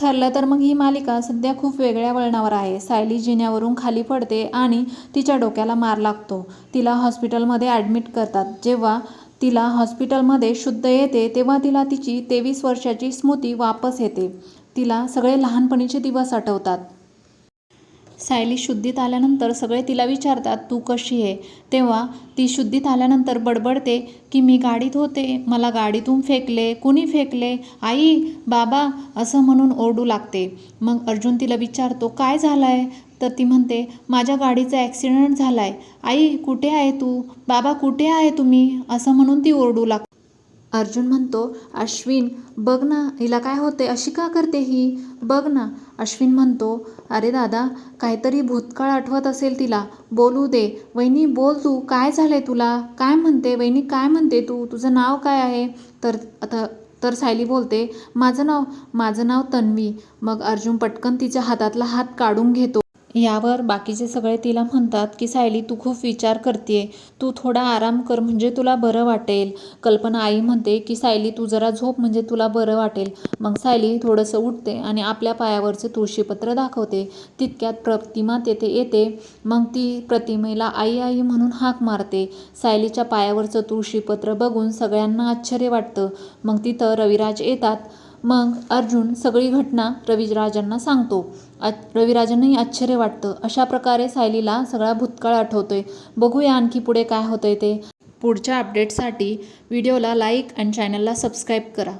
ठरलं तर मग ही मालिका सध्या खूप वेगळ्या वळणावर आहे. सायली जिन्यावरून खाली पडते आणि तिच्या डोक्याला मार लागतो. तिला हॉस्पिटलमध्ये ॲडमिट करतात. जेव्हा तिला हॉस्पिटलमध्ये शुद्ध येते तेव्हा तिला तिची तेवीस वर्षाची स्मृती वापस येते. तिला सगळे लहानपणीचे दिवस आठवतात. सायली शुद्धीत आल्यानंतर सगळे तिला विचारतात तू कशी आहे? तेव्हा ती शुद्धीत आल्यानंतर बडबडते की मी गाडीत होते. मला गाडीतून फेकले. कुणी फेकले? आई बाबा असं म्हणून ओरडू लागते. मग अर्जुन तिला विचारतो काय झालं आहे तर ती म्हणते माझ्या गाडीचा ॲक्सिडेंट झाला आहे आई कुठे आहे तू? बाबा कुठे आहे तुम्ही? असं म्हणून ती ओरडू लागते. अर्जुन म्हणतो अश्विन बघ ना हिला काय होते अशी का करते ही? बघ ना. अश्विन म्हणतो अरे दादा काहीतरी भूतकाळ आठवत असेल तिला. बोलू दे. वहिनी बोल तू. काय झालंय तुला? काय म्हणते? वहिनी काय म्हणते तू? तुझं नाव काय आहे? तर आता तर सायली बोलते माझं नाव माझं नाव तन्वी. मग अर्जुन पटकन तिच्या हातातला हात काढून घेतो. यावर बाकीचे सगळे तिला म्हणतात की सायली तू खूप विचार करते तू थोडा आराम कर म्हणजे तुला बरं वाटेल. कल्पना आई म्हणते की सायली तू जरा झोप म्हणजे तुला बरं वाटेल. मग सायली थोडंसं उठते आणि आपल्या पायावरचं तुळशीपत्र दाखवते. तितक्यात प्रतिमा तेथे येते. मग ती प्रतिमेला आई आई म्हणून हाक मारते. सायलीच्या पायावरचं तुळशीपत्र बघून सगळ्यांना आश्चर्य वाटतं. मग तिथं रविराज येतात. मग अर्जुन सगळी घटना रविराजांना सांगतो. आ रविराजांनाही आश्चर्य वाटतं. अशा प्रकारे सायलीला सगळा भूतकाळ आठवतोय. बघूया आणखी पुढे काय होतंय ते. पुढच्या अपडेटसाठी व्हिडिओला लाईक आणि चॅनलला सबस्क्राईब करा.